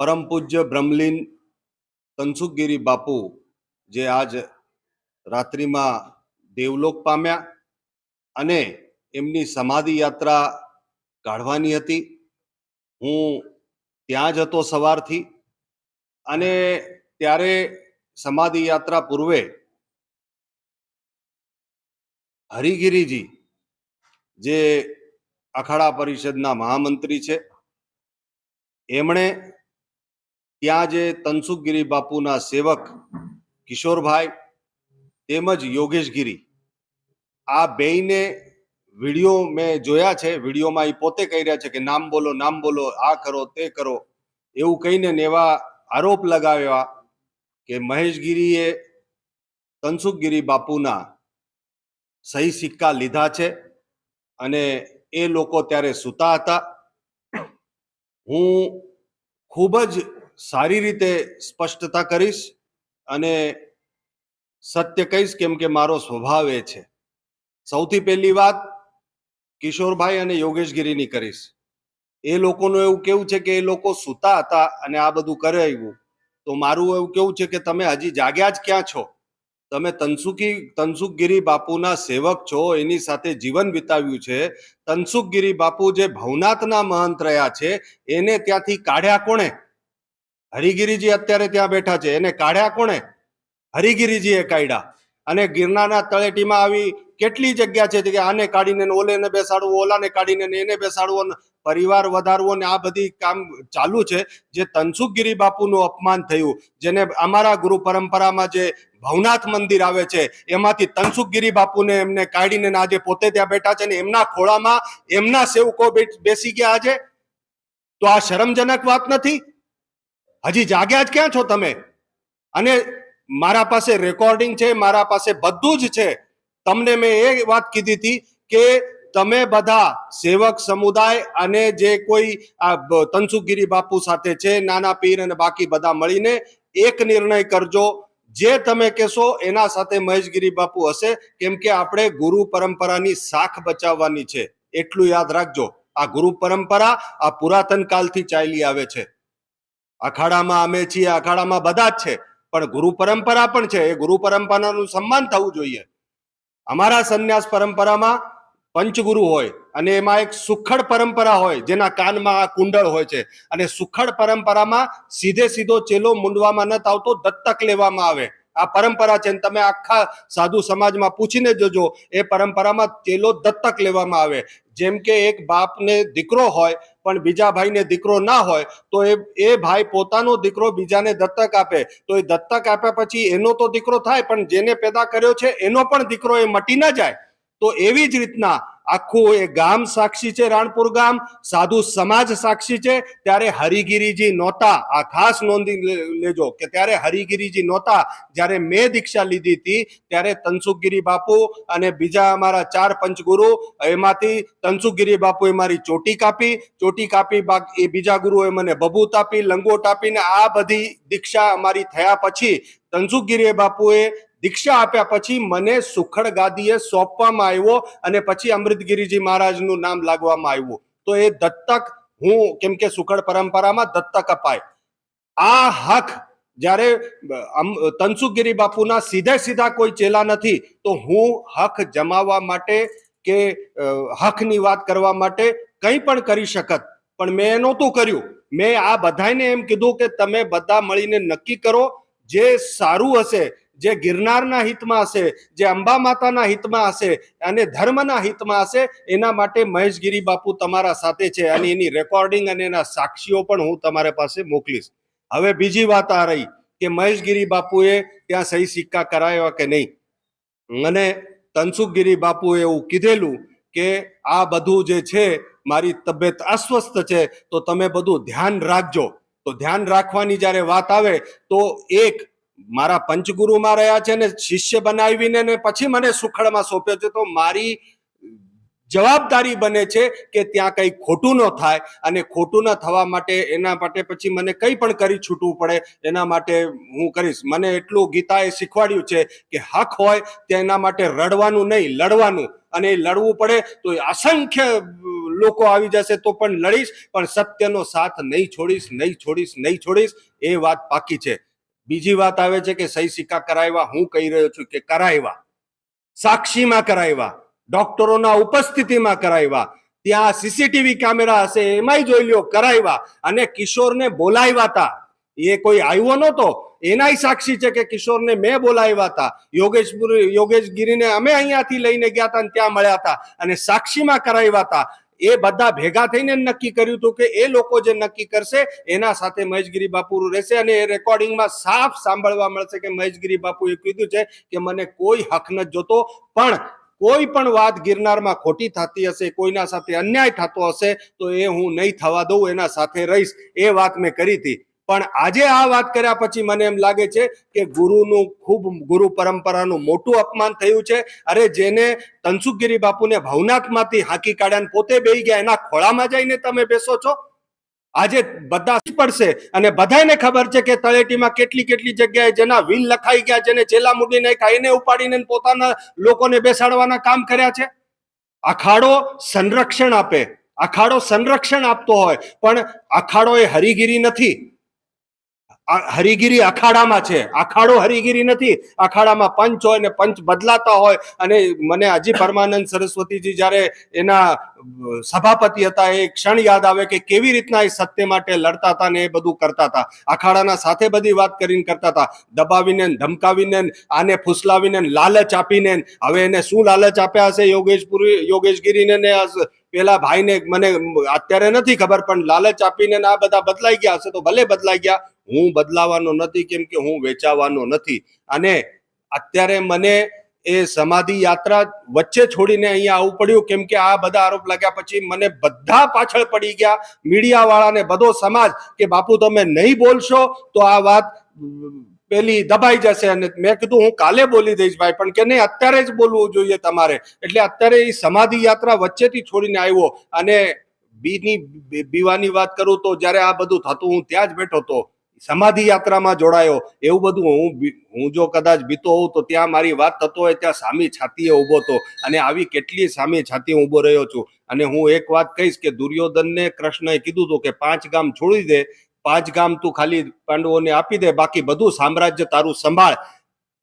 પરમ પૂજ્ય બ્રહ્મલીન તનસુખગીરી બાપુ જે આજ રાત્રિમાં દેવલોક પામ્યા અને એમની સમાધિ યાત્રા કાઢવાની હતી. હું ત્યાં જ હતો સવારથી અને ત્યારે સમાધિ યાત્રા પૂર્વે હરિગીરીજી, જે અખાડા પરિષદના મહામંત્રી છે, એમણે ત્યાં જે તનસુખગીરી બાપુના સેવક કિશોરભાઈ તેમજ યોગેશગીરી, આ બેયને વીડિયો મેં જોયા છે, વિડીયોમાં એ પોતે કહી રહ્યા છે કે નામ બોલો નામ બોલો, આ કરો, તે કરો, એવું કહીને ને એવા આરોપ લગાવ્યા કે મહેશગીરીએ તનસુખગીરી બાપુના સહી સિક્કા લીધા છે અને એ લોકો ત્યારે સૂતા હતા. હું ખૂબ જ સારી રીતે સ્પષ્ટતા કરીશ અને સત્ય કહીશ કેમ કે મારો સ્વભાવ એ છે. સૌથી પહેલી વાત કિશોરભાઈ અને યોગેશગીરીની કરીશ. એ લોકોનું એવું કેવું છે કે એ લોકો સૂતા હતા અને આ બધું કરે આવ્યું. તો મારું એવું કેવું છે કે તમે હજી જાગ્યા જ ક્યાં છો? તમે તનસુખી, તનસુખગીરી બાપુના સેવક છો, એની સાથે જીવન વિતાવ્યું છે. તનસુખગીરી બાપુ જે ભવનાથના મહંત રહ્યા છે, એને ત્યાંથી કાઢ્યા કોણે? હરિગીરીજી અત્યારે ત્યાં બેઠા છે. એને કાઢ્યા કોણે? હરિગીરીજીએ કાઢ્યા. અને ગિરનારના તળેટીમાં આવી કેટલી જગ્યા છે કે આને કાઢીને ઓલેને બેસાડવું, ઓલાને કાઢીને એને બેસાડવું પરિવાર વધારવો ને આ બધી કામ ચાલુ છે જે તનસુખગીરી બાપુનું અપમાન થયું. જેને અમારા ગુરુ પરંપરામાં જે ભવનાથ મંદિર આવે છે, એમાંથી તનસુખગીરી બાપુને એમને કાઢીને આજે પોતે ત્યાં બેઠા છે ને એમના ખોળામાં એમના સેવકો બેસી ગયા આજે? તો આ શરમજનક વાત નથી? હજી જાગ્યા જ ક્યાં છો તમે? અને મારા પાસે રેકોર્ડિંગ છે, મારા પાસે બધું જ છે. તમને મેં એ વાત કીધી હતી કે તમે બધા સેવક સમુદાય અને જે કોઈ આ તનસુખગીરી બાપુ સાથે છે, નાના પીર અને બાકી બધા મળીને એક નિર્ણય કરજો. જે તમે કહેશો એના સાથે મહેશગીરી બાપુ હશે, કેમ કે આપણે ગુરુ પરંપરાની શાખ બચાવવાની છે. એટલું યાદ રાખજો. આ ગુરુ પરંપરા આ પુરાતન કાલથી ચાલી આવે છે. અખાડામાં અમે છીએ, અખાડામાં બધા જ છે. પણ ગુરુ પરંપરા પણ છે. એ ગુરુ પરંપરાનું સન્માન થવું જોઈએ. અમારા સંન્યાસ પરંપરામાં પંચગુરુ હોય અને એમાં એક સુખડ પરંપરા હોય, જેના કાનમાં આ કુંડળ હોય છે. અને સુખડ પરંપરામાં સીધે સીધો ચેલો મૂંડવામાં ન આવતો દત્તક લેવામાં આવે. આ પરંપરા છે તમે આખા સાધુ સમાજમાં પૂછીને જોજો, એ પરંપરામાં ચેલો દત્તક લેવામાં આવે. જેમ કે એક બાપને દીકરો હોય, પણ બીજા ભાઈને દીકરો ના હોય, તો એ એ ભાઈ પોતાનો દીકરો બીજાને દત્તક આપે. તો એ દત્તક આપ્યા પછી એનો તો દીકરો થાય, પણ જેને પેદા કર્યો છે, એનો પણ દીકરો એ મટી ના જાય. તો એવી જ રીતના આખું એ ગામ સાક્ષી છે, રાણપુર ગામ. સાધુ સમાજ સાક્ષી છે. ત્યારે હરિગીરીજી નહોતા. આ ખાસ નોંધી લેજો કે ત્યારે હરિગીરીજી નહોતા. જ્યારે મેં દીક્ષા લીધી હતી, ત્યારે તનસુખગીરી બાપુ અને બીજા અમારા ચાર પંચગુરુ, એમાંથી તનસુખગીરી બાપુએ મારી ચોટી કાપી. ચોટી કાપી એ બીજા ગુરુએ મને બબૂત આપી, લંગોટ આપીને આ બધી દીક્ષા અમારી થયા પછી તનસુખગીરી બાપુએ દીક્ષા આપ્યા પછી મને સુખડ ગાદીએ સોંપવામાં આવ્યો અને પછી અમૃતગીરીજી મહારાજનું નામ લાગવામાં આવ્યું. તો એ દત્તક હું કેમ કે સુખડ પરંપરામાં દત્તક અપાય. આ હક જ્યારે તનસુખગીરી બાપુના સીધે સીધા કોઈ ચેલા નથી, તો હું હક જમાવવા માટે કે હકની વાત કરવા માટે કંઈ પણ કરી શકત. પણ મેં નહોતું કર્યું. મેં આ બધાને એમ કીધું કે તમે બધા મળીને નક્કી કરો. જે સારું હશે જે ગિરનારના હિતમાં હશે, જે અંબા માતાના હિતમાં હશે અને ધર્મના હિતમાં હશે, એના માટે મહેશગીરી બાપુ તમારા સાથે છે અને એની રેકોર્ડિંગ અને એના સાક્ષીઓ પણ હું તમારા પાસે મોકલીશ. હવે બીજી વાત આ રહી કે મહેશગીરી બાપુએ ત્યાં સહી સિક્કા કરાવ્યા કે નહીં? અને તનસુખગીરી બાપુએ એવું કીધેલું કે આ બધું જે છે, મારી તબિયત અસ્વસ્થ છે, તો તમે બધું ધ્યાન રાખજો. તો ધ્યાન રાખવાની જ્યારે વાત આવે, તો એક મારા પંચગુરુમાં રહ્યા છે ને શિષ્ય બનાવીને ને પછી મને સુખડમાં સોંપ્યો છે, તો મારી જવાબદારી બને છે કે ત્યાં કંઈ ખોટું ન થાય અને ખોટું ન થવા માટે, એના માટે પછી મને કંઈ પણ કરી છૂટવું પડે, એના માટે હું કરીશ. મને એટલું ગીતાએ શીખવાડ્યું છે કે હક હોય તેના માટે રડવાનું નહીં, લડવાનું. અને એ લડવું પડે તો અસંખ્ય લોકો આવી જશે તો પણ લડીશ, પણ સત્યનો સાથ નહીં છોડીશ નહીં છોડીશ નહીં છોડીશ, એ વાત પાકી છે. બીજી વાત આવે છે કે સહી સિક્કા કરાવ્યા હું કહી રહ્યો છું કે કરાવ્યા સાક્ષીમાં કરાવ્યા ડોક્ટરોના ઉપસ્થિતિમાં કરાવ્યા ત્યાં સીસીટીવી કેમેરા હશે, એમાંય જોઈ લ્યો કરાવ્યા અને કિશોરને બોલાવ્યા હતા એ કોઈ આવ્યો નહોતો. એનાય સાક્ષી છે કે કિશોરને મેં બોલાવ્યા હતા યોગેશપુર યોગેશ ગીરીને અમે અહીંયાથી લઈને ગયા હતા અને ત્યાં મળ્યા હતા અને સાક્ષીમાં કરાવ્યા હતા એ બધા ભેગા થઈને નક્કી કર્યું હતું કે એ લોકો જે નક્કી કરશે, એના સાથે મહેશગીરી બાપુ રહેશે અને એ રેકોર્ડિંગમાં સાફ સાંભળવા મળશે કે મહેશગીરી બાપુએ કીધું છે કે મને કોઈ હક નથી જોતો, પણ કોઈ પણ વાત ગિરનારમાં ખોટી થતી હશે, કોઈના સાથે અન્યાય થતો હશે, તો એ હું નહીં થવા દઉં, એના સાથે રહીશ. એ વાત મેં કરી હતી. પણ આજે આ વાત કર્યા પછી મને એમ લાગે છે કે ગુરુનું ખૂબ ગુરુ પરંપરાનું મોટું અપમાન થયું છે. અરે જેને તનસુખગીરી બાપુને ભવનાથમાંથી હાકી કાઢ્યા પોતે બેહી ગયા, એના ખોળામાં જઈને તમે બેસો છો? આજે બધા પડશે અને બધાને ખબર છે કે તળેટીમાં કેટલી કેટલી જગ્યાએ જેના વિલ લખાઈ ગયા, જેને ચેલા મૂકી નાખ્યા, એને ઉપાડીને પોતાના લોકોને બેસાડવાના કામ કર્યા છે? અખાડો સંરક્ષણ આપે, અખાડો સંરક્ષણ આપતો હોય, પણ અખાડો એ હરિગીરી નથી. હરિગીરી અખાડામાં છે. અખાડો હરિગીરી નથી. અખાડામાં પંચ હોય ને પંચ બદલાતા હોય. અને મને હજી પરમાનંદ સરસ્વતીજી જ્યારે એના સભાપતિ હતા, એ ક્ષણ યાદ આવે કે કેવી રીતના એ સત્ય માટે લડતા હતા ને એ બધું કરતા હતા. અખાડાના સાથે બધી વાત કરીને કરતા હતા. દબાવીને ધમકાવીને આને ફૂસલાવીને લાલચ આપીને હવે એને શું લાલચ આપ્યા હશે? યોગેશપુરી, યોગેશગીરીને ને પેલા ભાઈને મને અત્યારે નથી ખબર, પણ લાલચ આપીને આ બધા બદલાઈ ગયા હશે તો ભલે બદલાઈ ગયા. હું બદલાવાનો નથી, કેમ કે હું વેચાવાનો નથી. અને અત્યારે મને એ સમાધિ યાત્રા વચ્ચે છોડીને અહીંયા આવવું પડ્યું, કેમ કે આ બધા આરોપ લાગ્યા પછી મને બધા પાછળ પડી ગયા. મીડિયા વાળાને બધો સમાજ કે બાપુ તમે નહીં બોલશો તો આ વાત પેલી દબાઈ જશે અને મેં કીધું, હું કાલે બોલી દઈશ ભાઈ, પણ કે નહીં, અત્યારે જ બોલવું જોઈએ તમારે. એટલે અત્યારે એ સમાધિ યાત્રા વચ્ચેથી છોડીને આવ્યો. અને બીની બીવાની વાત કરું તો જ્યારે આ બધું થતું, હું ત્યાં જ બેઠો હતો. સમાધિ યાત્રામાં જોડાયો. એવું બધું હું હું જો કદાચ બીતો હોઉં તો ત્યાં મારી વાત થતો હોય, ત્યાં સામી છાતીએ ઊભો હતો. અને આવી કેટલી સામી છાતીએ ઊભો રહ્યો છું. અને હું એક વાત કહીશ કે દુર્યોધનને કૃષ્ણએ કીધું હતું કે પાંચ ગામ છોડી દે. પાંચ ગામ તું ખાલી પાંડવોને આપી દે બાકી બધું સામ્રાજ્ય તારું સંભાળ.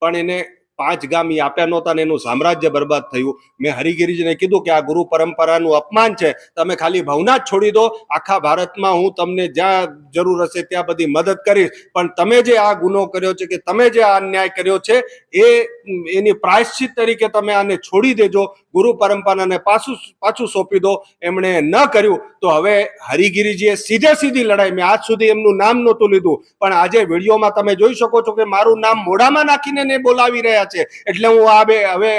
પણ એને પાંચ ગામ ઈ આપ્યા નહોતા ને એનું સામ્રાજ્ય બરબાદ થયું. મેં હરિગીરીજીને કીધું કે આ ગુરુ પરંપરાનું અપમાન છે. તમે ખાલી ભવનાથ છોડી દો. આખા ભારતમાં હું તમને જ્યાં જરૂર હશે ત્યાં બધી મદદ કરીશ. પણ તમે જે આ ગુનો કર્યો છે કે તમે જે આ અન્યાય કર્યો છે, એ, એની પ્રાયશ્ચિત તરીકે તમે આને છોડી દેજો. ગુરુ પરંપરાને પાછું પાછું સોંપી દો. એમણે ન કર્યું. તો હવે હરિગીરીજીએ સીધે સીધી લડાઈ. મેં આજ સુધી એમનું નામ નહોતું લીધું. પણ આજે વિડીયોમાં તમે જોઈ શકો છો કે મારું નામ મોઢામાં નાખીને બોલાવી રહ્યા છે. એટલે હું આ બે હવે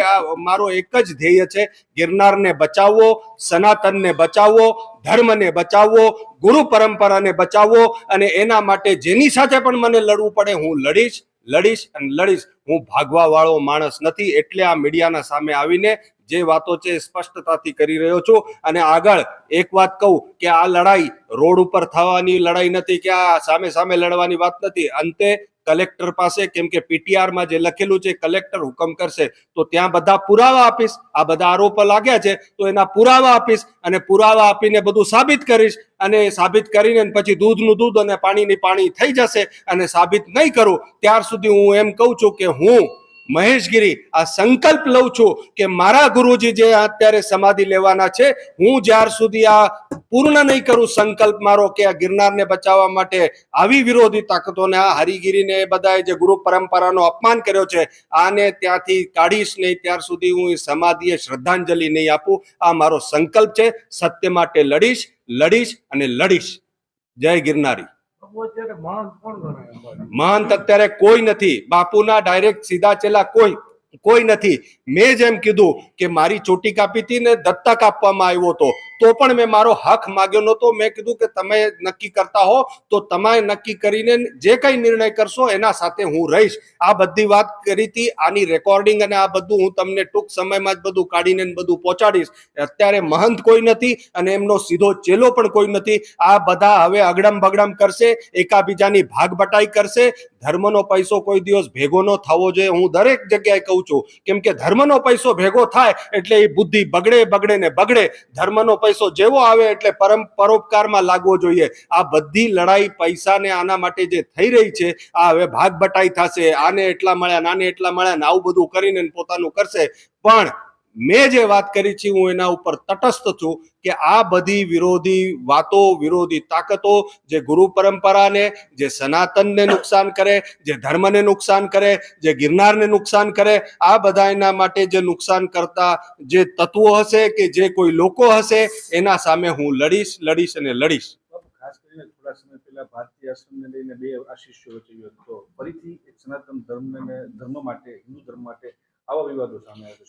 મારો એક જ ધ્યેય છે, ગિરનારને બચાવવો, સનાતનને બચાવવો, ધર્મને બચાવવો, ગુરુ પરંપરાને બચાવવો અને એના માટે જેની સાથે પણ મને લડવું પડે, હું લડીશ લડીશ અને લડીશ. હું ભાગવા વાળો માણસ નથી, એટલે આ મીડિયાના સામે આવીને જે વાતો છે સ્પષ્ટતાથી કરી રહ્યો છું. અને આગળ એક વાત કહું કે આ લડાઈ રોડ ઉપર થવાની લડાઈ નથી, કે આ સામે સામે લડવાની વાત નથી. અંતે કલેક્ટર પાસે, કેમ કે પીટીઆરમાં જે લખેલું છે, કલેક્ટર હુકમ કરશે, તો ત્યાં બધા પુરાવા આપીશ. આ બધા આરોપો લાગ્યા છે, તો એના પુરાવા આપીશ અને પુરાવા આપીને બધું સાબિત કરીશ. અને સાબિત કરીને પછી દૂધનું દૂધ અને પાણીની પાણી થઈ જશે અને સાબિત નહીં કરું. ત્યાર સુધી હું એમ કહું છું કે હું મહેશગીરી, આ સંકલ્પ લઉં છું કે મારા ગુરુજી જે અત્યારે સમાધિ લેવાના છે, હું જ્યાર સુધી આ પૂર્ણ નહીં કરું સંકલ્પ મારો કે આ ગિરનારને બચાવવા માટે આવી વિરોધી તાકાતોને આ હરિગીરીને બધાએ જે ગુરુ પરંપરાનો અપમાન કર્યો છે, આને ત્યાંથી કાઢીશ નહીં, ત્યાર સુધી હું સમાધિએ શ્રદ્ધાંજલિ નહીં આપું. આ મારો સંકલ્પ છે, સત્ય માટે લડીશ લડીશ અને લડીશ. જય ગિરનારી. મહંત અત્યારે કોઈ નથી. બાપુના ડાયરેક્ટ સીધા ચેલા કોઈ કોઈ નથી. મેં જેમ કીધું કે મારી ચોટી કાપી હતી ને દત્તક આપવામાં આવ્યો હતો. તો પણ મેં મારો હક માગ્યો નહોતો. મેં કીધું કે તમે નક્કી કરતા હો, તો તમે નક્કી કરીને જે કઈ નિર્ણય કરશો એના સાથે હું રહીશ. આ બધી વાત કરી હતી, આની રેકોર્ડિંગ અને આ બધું હું તમને ટૂંક સમયમાં જ બધું કાઢીને બધું પહોંચાડીશ. અત્યારે મહંત કોઈ નથી અને એમનો સીધો ચેલો પણ કોઈ નથી. આ બધા હવે અગડમ બગડમ કરશે, એકાબીજાની ભાગ બટાઈ કરશે. ધર્મનો પૈસો કોઈ દિવસ ભેગો ન થવો જોઈએ. હું દરેક જગ્યાએ કહું છું, કેમ કે ધર્મનો પૈસો ભેગો થાય એટલે એ બુદ્ધિ બગડે બગડે ને બગડે. ધર્મનો પૈસો જેવો આવે એટલે પરમ પરોપકારમાં લાગવો જોઈએ. આ બધી લડાઈ પૈસાને આના માટે જે થઈ રહી છે, આ હવે ભાગ બટાઈ થશે, આને એટલા મળ્યા નાને એટલા મળ્યા ને આવું બધું કરીને પોતાનું કરશે. પણ મેં જે વાત કરી છે, હું એના ઉપર તટસ્થ છું કે આ બધી વિરોધી વાતો, વિરોધી તાકાતો જે ગુરુ પરંપરાને, જે સનાતનને નુકસાન કરે, જે ધર્મને નુકસાન કરે, જે ગિરનારને નુકસાન કરે, આ બધા એના માટે જે નુકસાન કરતા જે તત્વો હશે કે જે કોઈ લોકો હશે, એના સામે હું લડીશ લડીશ અને લડીશ. ખાસ કરીને થોડા પહેલા ભારતીય આશ્રમને લઈને બે આશિષ્યો વચ્ચે હતો. ફરીથી સનાતન ધર્મને ધર્મ માટે, હિન્દુ ધર્મ માટે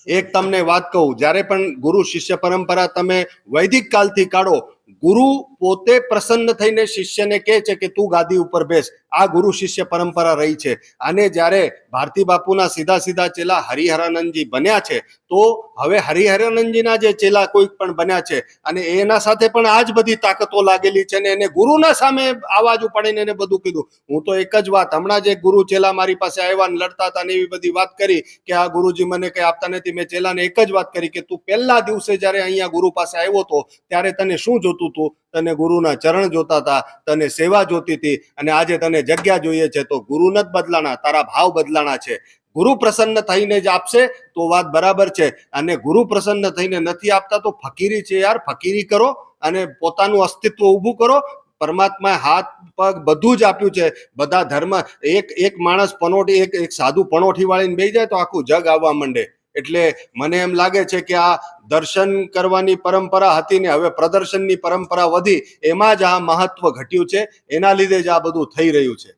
એક તમને વાત કહું જ્યારે પણ ગુરુ શિષ્ય પરંપરા તમે વૈદિક કાળથી કાઢો ગુરુ પોતે પ્રસન્ન થઈને શિષ્યને કહે છે કે તું ગાદી ઉપર બેસ. આ ગુરુ શિષ્ય પરંપરા રહી છે. અને જ્યારે ભારતી બાપુના સીધા સીધા ચેલા હરિહરાનંદજી બન્યા છે, તો હવે હરિહરાનંદજીના જે ચેલા કોઈ પણ બન્યા છે અને એના સાથે પણ આ જ બધી તાકાતો લાગેલી છે ને એને ગુરુના સામે આવાજ ઉપાડીને એને બધું કીધું. હું તો એક જ વાત, હમણાં જે ગુરુ ચેલા મારી પાસે આવ્યા ને લડતા હતા ને એવી બધી વાત કરી કે આ ગુરુજી મને કઈ આપતા નથી. મેં ચેલાને એક જ વાત કરી કે તું પહેલા દિવસે જ્યારે અહીંયા ગુરુ પાસે આવ્યો હતો ત્યારે તને શું જોતું હતું તને ગુરુના ચરણ જોતા હતા તને સેવા જોતી હતી અને આજે તને જગ્યા જોઈએ છે, તો ગુરુ નથી બદલાણા, તારા ભાવ બદલાણા છે. ગુરુ પ્રસન્ન થઈને જ આપશે, તો વાત બરાબર છે. અને ગુરુ પ્રસન્ન થઈને નથી આપતા, તો ફકીરી છે યાર, ફકીરી કરો અને પોતાનું અસ્તિત્વ ઊભું કરો. પરમાત્માએ હાથ, પગ બધું જ આપ્યું છે. બધા ધર્મ, એક એક માણસ પનોઠી એક એક સાધુ પનોઠી વાળીને બે જાય, તો આખું જગ આવવા માંડે. એટલે મને એમ લાગે છે કે આ દર્શન કરવાની પરંપરા હતી ને હવે પ્રદર્શનની પરંપરા વધી, એમાં જ આ મહત્વ ઘટ્યું છે. એના લીધે જ આ બધું થઈ રહ્યું છે.